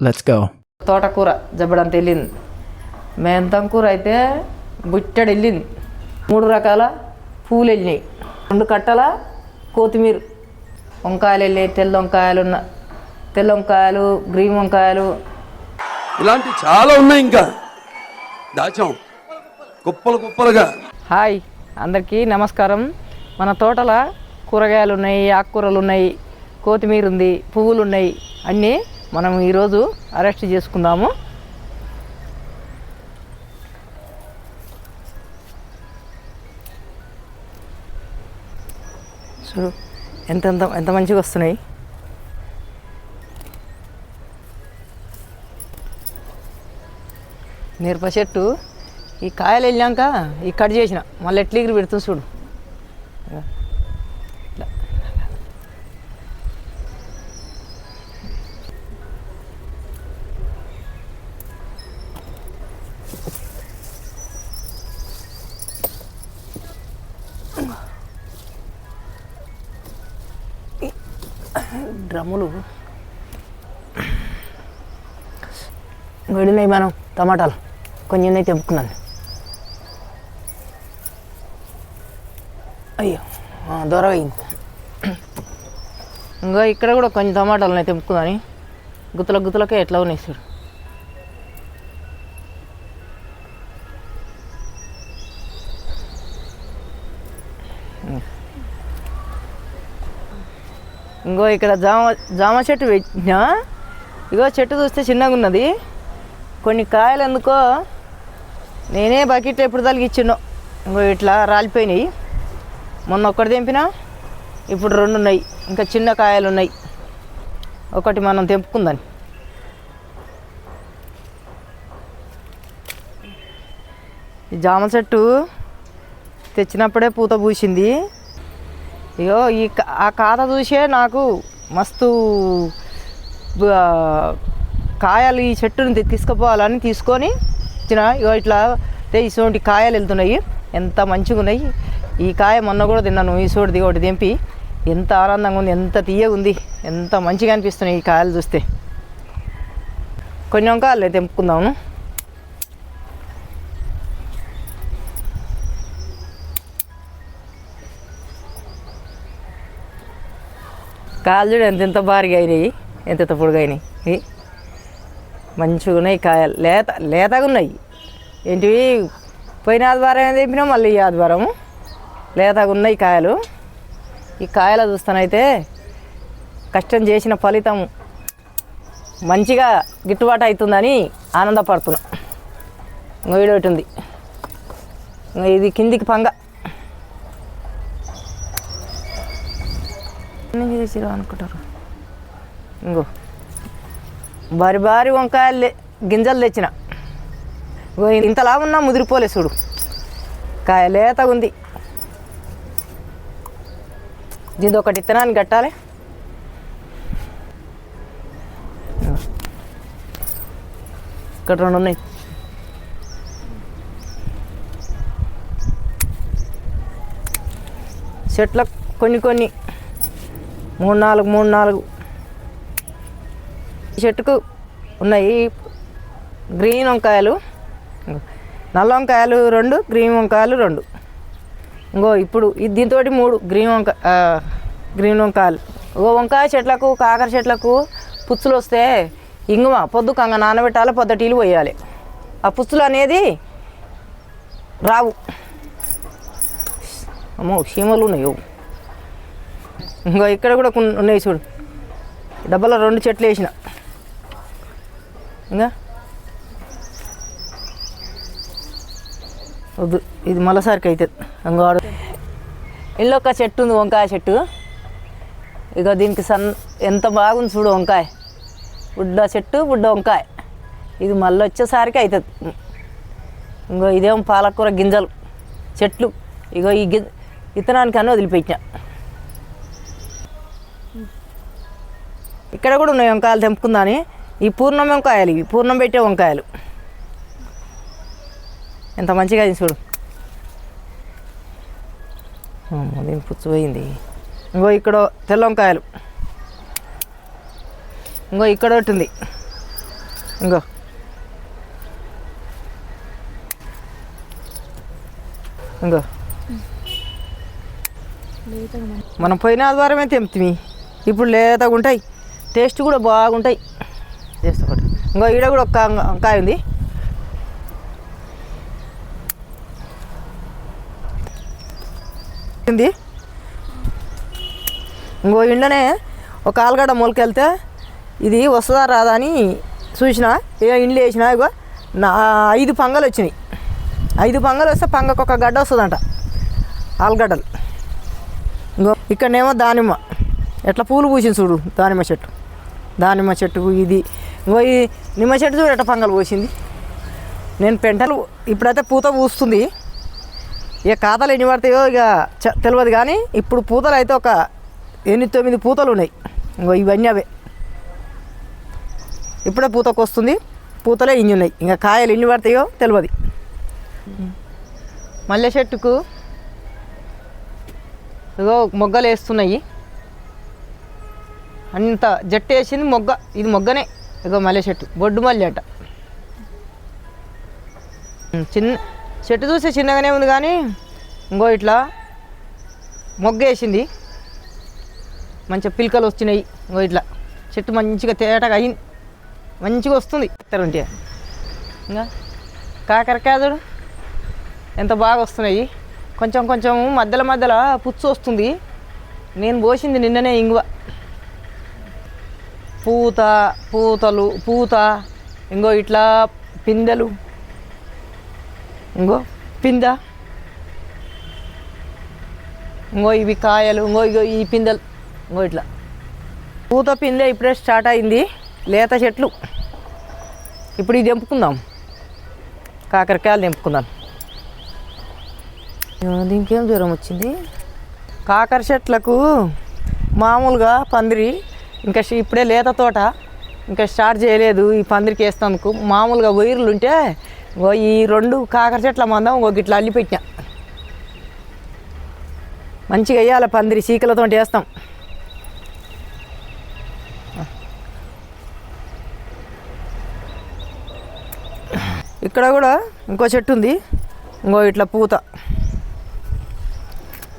Let's go. తోటకూర జబ్బడంత వెళ్ళింది. మెంతం కూర అయితే బుట్టడు వెళ్ళింది మూడు రకాల పూలు వెళ్ళినాయి రెండు కట్టల కొత్తిమీర. వంకాయలు వెళ్ళాయి తెల్ల వంకాయలు ఉన్న తెల్ల వంకాయలు గ్రీన్ వంకాయలు. ఇలాంటి చాలా ఉన్నాయి ఇంకా. దాచాం. కుప్పలు కుప్పలుగా. హాయ్. అందరికీ నమస్కారం. మన తోటల కూరగాయలు ఉన్నాయి ఆకుకూరలు ఉన్నాయి కొత్తిమీర ఉంది పువ్వులు ఉన్నాయి అన్నీ మనం ఈరోజు అరెస్ట్ చేసుకుందాము. చూడు ఎంత ఎంత ఎంత మంచిగా వస్తున్నాయి? మిరప చెట్టు ఈ కాయలు వెళ్ళాక ఈ కట్ చేసిన. మళ్ళీ ఎట్లీగిరి పెడుతుంది చూడు. డ్రమ్ములు. వెళ్ళినాయి మనం టమాటాలు? కొంచెం అయితే తెంపుకున్నాను. అయ్యో ఆ, అయింది ఇంకా ఇక్కడ కూడా కొంచెం టమాటాలు నేను తెంపుకున్నాను. గుతుల గుతులకే ఎట్లా ఉన్నాయి సార్ ఇంకో ఇక్కడ జామ జామ చెట్టు పెట్టినా. ఇగో చెట్టు చూస్తే చిన్నగా ఉన్నది. కొన్ని కాయలు ఎందుకో నేనే బకెట్ ఎప్పుడు తలిగిచ్చినో. ఇంకో ఇట్లా రాలిపోయినాయి. మొన్న ఒక్కటి తెంపినా ఇప్పుడు రెండు ఉన్నాయి. ఇంకా చిన్న కాయలు ఉన్నాయి. ఒకటి మనం తెంపుకుందాన్ని ఈ జామ చెట్టు తెచ్చినప్పుడే పూత పూసింది. అయ్యో ఈ కా- ఆ కాత చూసే నాకు మస్తు కాయలు ఈ చెట్టుని తీసుకుపోవాలని తీసుకొని ఇచ్చిన ఇగో ఇట్లా ఇటువంటి కాయలు వెళ్తున్నాయి. ఎంత మంచిగా ఉన్నాయి ఈ కాయ మొన్న కూడా తిన్నాను. ఈ సోడిది ఒకటి తెంపి. ఎంత ఆనందంగా ఉంది. ఎంత తీయగా ఉంది. ఎంత మంచిగా అనిపిస్తున్నాయి ఈ కాయలు చూస్తే. కొంచెం వంకాయలు తెంపుకుందాము కాయలు చూడు ఎంత ఎంత భారీగా అయినాయి. ఎంత ఎంత పొడుగు అయినాయి. మంచిగా ఉన్నాయి కాయలు లేత లేతగా ఉన్నాయి. ఏంటివి? పోయిన ఆదివారం ఏం తెంపినాం? మళ్ళీ ఈ ఆదివారం లేతగా ఉన్నాయి కాయలు. ఈ కాయలు చూస్తానైతే కష్టం చేసిన ఫలితం మంచిగా గిట్టుబాటు అవుతుందని ఆనందపడుతున్నాం. ఇంకో ఒకటి ఉంది. ఇది కిందికి పంగ. ఎన్ని చేసిరు అనుకుంటారు? ఇంకో భారీ భారీ వంకాయలు లే- గింజలు తెచ్చిన. ఇంతలా ఉన్నా ముదిరిపోలే చూడు. కాయ లేతగా ఉంది. దీని ఒకటి ఇత్తనాన్ని కట్టాలి. ఇక్కడ రెండు ఉన్నాయి. చెట్ల కొన్ని కొన్ని మూడు నాలుగు మూడు నాలుగు. చెట్టుకు ఉన్నాయి గ్రీన్ వంకాయలు. నల్ల వంకాయలు రెండు గ్రీన్ వంకాయలు రెండు. ఇంకో ఇప్పుడు దీంతో మూడు గ్రీన్ వంక గ్రీన్ వంకాయలు. ఓ వంకాయ చెట్లకు కాకర చెట్లకు పుచ్చులు వస్తే ఇంగుమ పొద్దు కంగ నానబెట్టాలి పొద్దుటీలు పోయాలి. ఆ పుచ్చులు అనేది రావు. అమ్మో చీమలు ఉన్నాయి. ఇంకో ఇక్కడ కూడా కొన్ని ఉన్నాయి చూడు. డబ్బాలో రెండు చెట్లు వేసిన. ఇంకా? వద్దు ఇది మళ్ళీసారికి అవుతుంది అంగాడు ఇల్లు ఒక చెట్టు ఉంది వంకాయ చెట్టు. ఇక దీనికి సన్ ఎంత బాగుంది చూడు వంకాయ. బుడ్డ చెట్టు బుడ్డ వంకాయ. ఇది మళ్ళీ వచ్చేసరికి అవుతుంది ఇంకో ఇదేమో పాలకూర గింజలు. చెట్లు. ఇగో ఈ గి ఇత్తనానికి అన్నీ వదిలిపెట్టినా. ఇక్కడ కూడా ఉన్నాయి వంకాయలు తెంపుకుందాని. ఈ పూర్ణం వంకాయలు ఇవి పూర్ణం పెట్టే వంకాయలు. ఎంత మంచిగా చూడు. దీని పుచ్చు పోయింది. ఇంకో ఇక్కడ తెల్ల వంకాయలు. ఇంకో ఇక్కడ ఒకటి ఉంది. ఇంకో. ఇంకో. మనం పోయిన ఆదివారమే తెంపుతుంది ఇప్పుడు లేతగా ఉంటాయి. టేస్ట్ కూడా బాగుంటాయి. చేస్తా ఒకటి. ఇంకో ఈడ కూడా ఒక వంకాయ ఉంది. ఉంది. ఇంకో ఇండనే ఒక ఆలుగడ్డ మొలకెళ్తే ఇది వస్తుందా రాదా అని చూసిన ఏ ఇండ్లు వేసిన ఇగో నా ఐదు పంగలు వచ్చినాయి. ఐదు పంగలు వస్తే పంగకు ఒక గడ్డ వస్తుందంట. ఆలుగడ్డలు. ఇంకో ఇక్కడనేమో దానిమ్మ. ఎట్లా పూలు పూసింది చూడు దానిమ్మ చెట్టు. దానిమ్మ చెట్టు ఇది. ఇంకో ఈ నిమ్మ చెట్టు చూడట పంగలు పోసింది. నేను పెంటలు ఇప్పుడైతే పూత పూస్తుంది. ఇక ఖాతాలు ఎన్ని పడతాయో ఇక తెలియదు కానీ ఇప్పుడు పూతలు అయితే ఒక ఎనిమిది తొమ్మిది పూతలు ఉన్నాయి. ఇంకో ఇవన్నీ అవే. ఇప్పుడే పూతకు వస్తుంది. పూతలే ఇన్ని ఉన్నాయి. ఇంకా కాయలు ఎన్ని పడతాయో తెలియదు మల్లె చెట్టుకు ఇగో మొగ్గలు వేస్తున్నాయి. అంత జట్టు వేసింది మొగ్గ ఇది మొగ్గనే. ఇగో మల్లె చెట్టు బొడ్డు మల్లె అంట. చిన్న చెట్టు చూస్తే చిన్నగానే ఉంది కానీ ఇంకో ఇట్లా మొగ్గ వేసింది. మంచిగా పిలకలు వచ్చినాయి ఇంకో ఇట్లా. చెట్టు మంచిగా తేటగా అయింది మంచిగా వస్తుంది. ఉంటే ఇంకా కాకరకాయ చూడు ఎంత బాగా వస్తున్నాయి. కొంచెం కొంచెం మధ్యలో మధ్యలో పుచ్చు వస్తుంది. నేను పోసింది నిన్ననే ఇంగువ. పూత పూతలు పూత ఇంకో ఇట్లా పిందెలు. ఇంకో పింద. ఇంకో ఇవి కాయలు ఇంకో ఇగో ఈ పిందెలు ఇంకో ఇట్లా. పూత పిందె ఇప్పుడే స్టార్ట్ అయింది లేత చెట్లు. ఇప్పుడు ఇది తెంపుకుందాం. కాకరకాయలు తెంపుకుందాం. దీనికేం జ్వరం వచ్చింది? కాకర చెట్లకు మామూలుగా పందిరి ఇంకా ఇప్పుడే లేత తోట. ఇంకా స్టార్ట్ చేయలేదు. ఈ పందిరికి వేస్తాను మామూలుగా వైర్లు ఉంటే ఈ రెండు కాకర చెట్ల మందం ఇంకొక ఇట్లా అల్లి పెట్టినా. మంచిగా వేయాలి పందిరి. చీకలతో వేస్తాం. ఇక్కడ కూడా ఇంకో చెట్టు ఉంది. ఇంకో ఇట్లా పూత.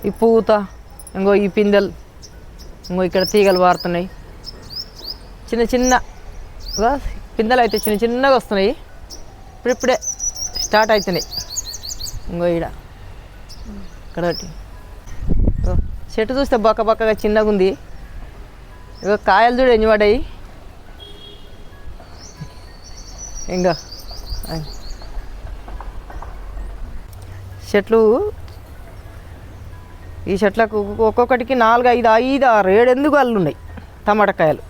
ఈ పూత ఇంకో ఈ పిందెలు ఇంకో ఇక్కడ తీగలు పారుతున్నాయి చిన్న చిన్న పిందెలు అయితే చిన్న చిన్నగా వస్తున్నాయి. ఇప్పుడిప్పుడే స్టార్ట్ అవుతున్నాయి ఇంకో ఈడ. ఇక్కడ ఒకటి. చెట్టు చూస్తే బక్క బక్కగా చిన్నగా ఉంది. ఇగో కాయలు చూడు ఎన్ని పడ్డాయి. ఇంకా. చెట్లు. ఈ చెట్లకు ఒక్కొక్కటికి నాలుగు ఐదు ఐదు ఆరు ఏడు ఎందుకు వాళ్ళు ఉన్నాయి టమాటా కాయలు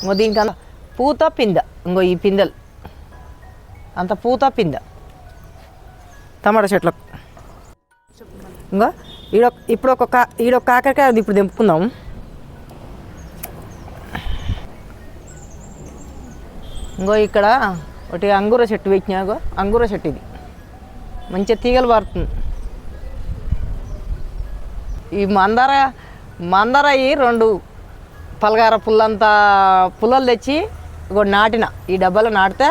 ఇంకో దీనికి అంత పూత పింద ఇంకో ఈ పిందెలు. అంత పూత పింద. టమాటా చెట్లకు ఇంకో ఈడ ఇప్పుడు ఒక కా ఈడొక కాకరకాయ ఇప్పుడు తెంపుకుందాం. ఇంకో ఇక్కడ ఒకటి అంగూర చెట్టు పెట్టినాగో అంగూర చెట్టు ఇది. మంచిగా తీగలు పారుతుంది. ఈ మందార మందార ఈ రెండు పలగార పుల్లంతా పుల్లలు తెచ్చి ఒకటి నాటిన. ఈ డబ్బాలో నాటితే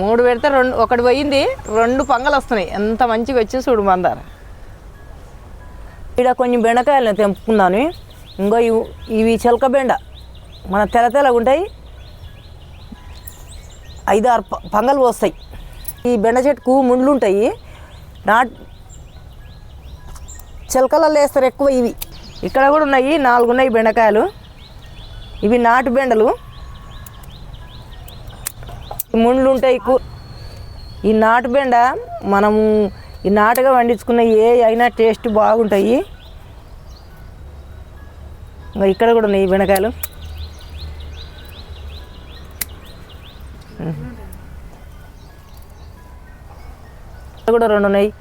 మూడు పెడితే రెండు ఒకటి పోయింది రెండు పంగలు వస్తున్నాయి. ఎంత మంచిగా వచ్చి చూడు మందార. ఇక్కడ కొన్ని బెండకాయలు తెంపుకున్నాను ఇంకో ఇవి ఇవి చిలక బెండ. మన తెల తెల్లగా ఉంటాయి. ఐదు ఆరు పంగలు వస్తాయి ఈ బెండ చెట్టుకు ముండ్లు ఉంటాయి. నాట్ చిలకలలో వేస్తారు ఎక్కువ ఇవి. ఇక్కడ కూడా ఉన్నాయి నాలుగు ఉన్నాయి బెండకాయలు. ఇవి నాటు బెండలు. ముండ్లు ఉంటాయి కూ- ఈ నాటు బెండ మనము ఈ నాటుగా వండించుకున్న ఏ అయినా టేస్ట్ బాగుంటాయి. ఇంకా ఇక్కడ కూడా ఉన్నాయి బెండకాయలు. కూడా రెండు ఉన్నాయి.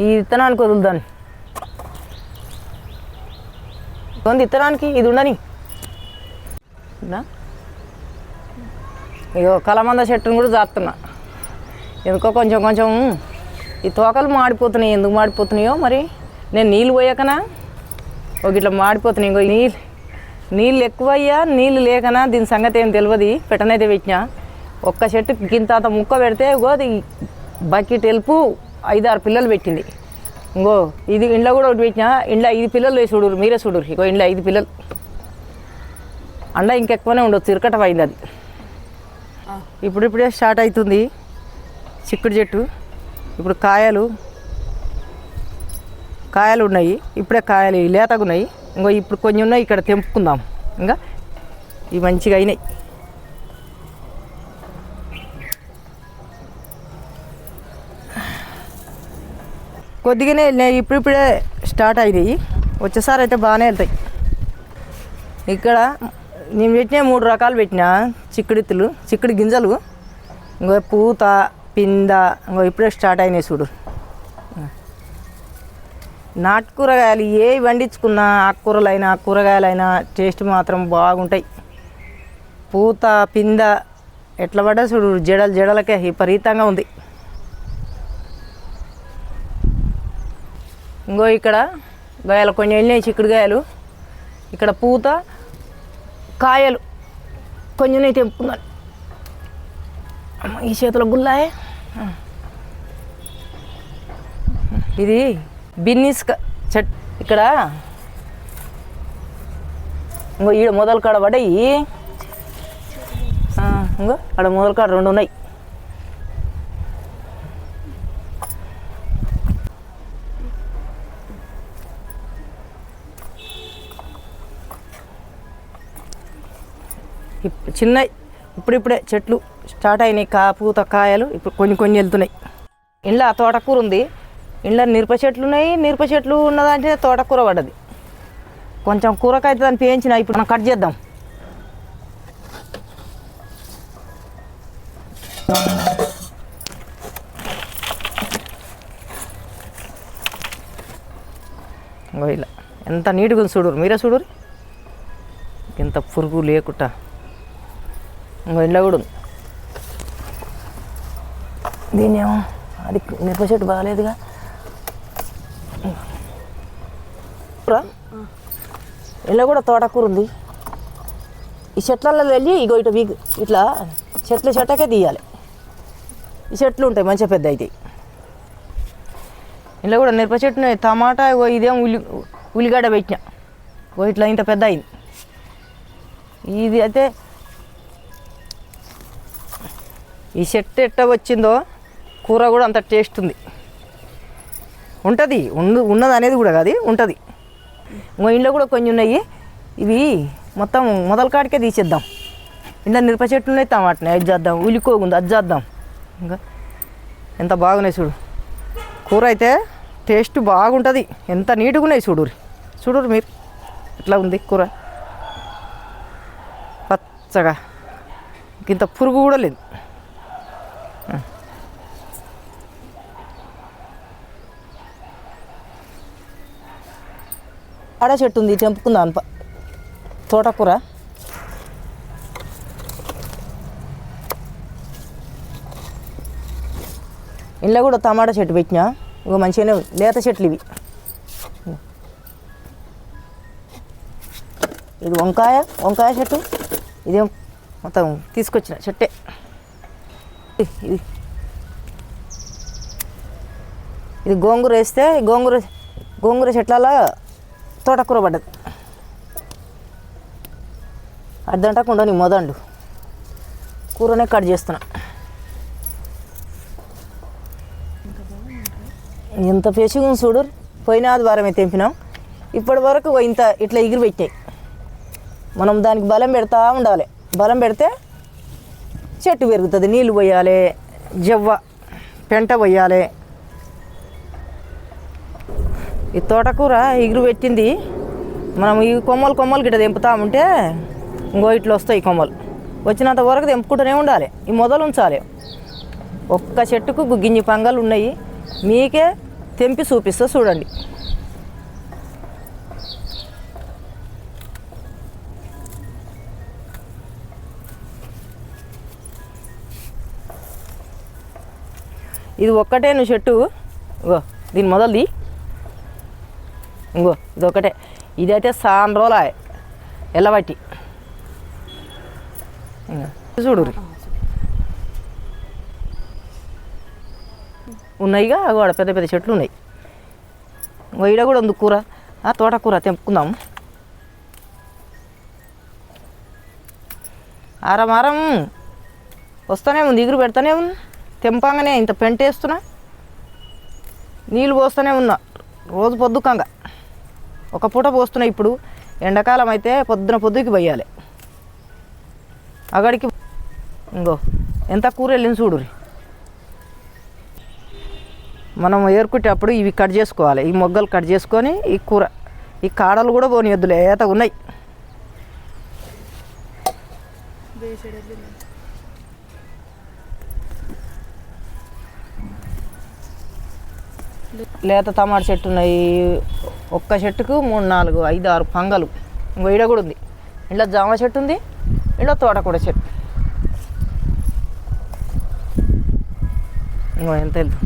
ఈ విత్తనానికి వదులుదాన్ని ఉంది విత్తనానికి ఇది ఉండని. ఇగో కలమంద చెట్టును కూడా జాతున్నా. ఎందుకో కొంచెం కొంచెం ఈ తోకలు మాడిపోతున్నాయి. ఎందుకు మాడిపోతున్నాయో మరి? నేను నీళ్ళు పోయాకనా? ఒక ఇట్లా మాడిపోతున్నాయి. ఇంకో నీళ్ళు నీళ్ళు ఎక్కువయ్యా నీళ్ళు లేకనా? దీని సంగతి ఏం తెలియదు పెట్టనైతే పెట్టినా. ఒక్క చెట్టు గింత తాత ముక్క పెడితే ఇగో అది బకెట్ ఎలుపు ఐదారు పిల్లలు పెట్టింది. ఇంకో ఇది ఇంట్లో కూడా ఒకటి పెట్టినా ఇంట్లో ఐదు పిల్లలు వేసి చూడురు మీరే చూడురు ఇగో ఇంట్లో ఐదు పిల్లలు. అండ ఇంకెక్కువనే ఉండొచ్చు ఇరకట అయింది అది. ఇప్పుడు ఇప్పుడే స్టార్ట్ అవుతుంది చిక్కుడు చెట్టు. ఇప్పుడు కాయలు కాయలు ఉన్నాయి ఇప్పుడే కాయలు లేతగా ఉన్నాయి ఇంకో ఇప్పుడు కొన్ని ఉన్నాయి ఇక్కడ తెంపుకుందాం. ఇంకా ఇవి మంచిగా అయినాయి. కొద్దిగానే వెళ్ళినాయి ఇప్పుడిప్పుడే స్టార్ట్ అయినాయి. వచ్చేసారి అయితే బాగానే వెళ్తాయి. ఇక్కడ నేను పెట్టిన మూడు రకాలు పెట్టిన. చిక్కుడిత్తులు చిక్కుడు గింజలు ఇంకో పూత పింద ఇంకో ఇప్పుడే స్టార్ట్ అయినాయి చూడు. నాటు కూరగాయలు ఏ వండించుకున్నా ఆకుకూరలైనా కూరగాయలైనా టేస్ట్ మాత్రం బాగుంటాయి. పూత పింద ఎట్లా పడ్డా చూడు జడలు జడలకే విపరీతంగా ఉంది. ఇంకో ఇక్కడ గాయలు కొన్ని వెళ్ళినాయి చిక్కుడుగాయలు ఇక్కడ పూత కాయలు కొంచెం తెంపుకున్నాను. ఈ చేతిలో గుల్లాయే. ఇది బిన్నిస్ చెట్ ఇక్కడ. ఇంకో ఈడ మొదలు కాడ పడ్డాయి. ఇంకో ఆడ మొదలు కాడ రెండు ఉన్నాయి. చిన్న ఇప్పుడిప్పుడే చెట్లు స్టార్ట్ అయినాయి. కా పూత కాయలు ఇప్పుడు కొన్ని కొన్ని వెళ్తున్నాయి. ఇంట్లో తోటకూర ఉంది. ఇంట్లో మిరప చెట్లు ఉన్నాయి మిరప చెట్లు ఉన్నదంటే తోటకూర పడ్డది. కొంచెం కూరకైతే దాన్ని పేయించిన ఇప్పుడు మనం కట్ చేద్దాం. ఇలా. ఎంత నీట్గా ఉంది చూడరు. మీరే చూడరు. ఇంత పురుగు లేకుండా ఇంట్లో కూడా ఉంది. దీన్నేమో అది మిరప చెట్టు బాగాలేదుగా. ఇలా కూడా తోటకూర ఉంది. ఈ చెట్లలో వెళ్ళి ఇగో ఇటు వీగ్. ఇట్లా చెట్ల చెట్టకే తీయాలి. ఈ చెట్లు ఉంటాయి మంచిగా పెద్ద అవుతాయి ఇలా కూడా మిరప చెట్టు టమాటా ఇగో ఇదేం ఉల్లి ఉల్లిగడ్డ పెట్టిన. ఇట్లా ఇంత పెద్ద అయింది ఇది అయితే ఈ చెట్టు ఎట్ట వచ్చిందో కూర కూడా అంత టేస్ట్ ఉంది. ఉంటుంది ఉండు ఉన్నది అనేది కూడా కాదు ఉంటుంది. ఇంకో ఇంట్లో కూడా కొన్ని ఉన్నాయి. ఇవి మొత్తం మొదల కాడికే తీసేద్దాం. ఇంట్లో మిరప చెట్లు అయితే వాటిని అది చేద్దాం ఉలికోగుంది అది చేద్దాం. ఇంకా ఎంత బాగున్నాయి చూడు. కూర అయితే టేస్ట్ బాగుంటుంది. ఎంత నీట్గా ఉన్నాయి చూడు చూడు మీరు. ఎట్లా ఉంది కూర? పచ్చగా. ఇంత పురుగు కూడా లేదు. ఆడ చెట్టు ఉంది తెంపుకుందాం ప- తోటకూర. ఇంట్లో కూడా టమాటా చెట్టు పెట్టినా. ఇగో మంచిగానే లేత చెట్లు ఇవి. ఇది వంకాయ వంకాయ చెట్టు. ఇదేం మొత్తం తీసుకొచ్చిన చెట్టే. ఇది. ఇది గోంగూర వేస్తే గోంగూర గోంగూర చెట్లలో తోటకూర పడ్డది అర్ధంటకుండా నీ మొదండు. కూరనే కట్ చేస్తున్నా. ఎంత పేచిగా చూడు. పోయిన ఆదివారమే తెంపినాం. ఇప్పటి వరకు ఇంత ఇట్లా ఎగిరి పెట్టాయి. మనం దానికి బలం పెడతా ఉండాలి. బలం పెడితే చెట్టు పెరుగుతుంది నీళ్ళు పోయాలి జవ్వ పెంట పోయాలి. ఈ తోటకూర ఇగురు పెట్టింది. మనం ఈ కొమ్మలు కొమ్మలు గిట్ట తెంపుతా ఉంటే ఇంకో ఇట్లా వస్తాయి ఈ కొమ్మలు. వచ్చినంత వరకు తెంపుకుంటూనే ఉండాలి. ఈ మొదలు ఉంచాలి. ఒక్క చెట్టుకు గుగ్గింజి పంగలు ఉన్నాయి. మీకే తెంపి చూపిస్తా చూడండి. ఇది ఒక్కటేను చెట్టు. దీని మొదలుది. ఇదొకటే. ఒకటే ఇదైతే సాన్ రోజులు ఎల్లబట్టి చూడు ఉన్నాయిగా అక్కడ పెద్ద పెద్ద చెట్లు ఉన్నాయి. ఇంకో ఈడ కూడా ఉంది కూర. ఆ తోటకూర తెంపుకుందాం. ఆరమారం. వస్తానే ఉంది ఎగురు పెడతానే ఉంది తెంపంగానే ఇంత పెంటేస్తున్నా. నీళ్ళు పోస్తూనే ఉన్నా. రోజు పొద్దుకంగా. ఒక పూట పోస్తున్నాయి ఇప్పుడు. ఎండాకాలం అయితే పొద్దున పొద్దుకి పోయాలి. అక్కడికి ఇంకో ఎంత కూర వెళ్ళింది చూడు మనం ఏరుకుట్టేటప్పుడు ఇవి కట్ చేసుకోవాలి. ఈ మొగ్గలు కట్ చేసుకొని ఈ కూర ఈ కాడలు కూడా పోనీయద్దు ఏతగా ఉన్నాయి. చెట్లు లేత టమాటా చెట్టు ఉన్నాయి. ఒక్క చెట్టుకు మూడు నాలుగు ఐదు ఆరు పంగలు. ఇంకో ఈడ కూడా ఉంది. ఇంట్లో జామ చెట్టు ఉంది. ఇంట్లో తోటకూడ చెట్టు. ఇంకో ఎంత వెళ్తాం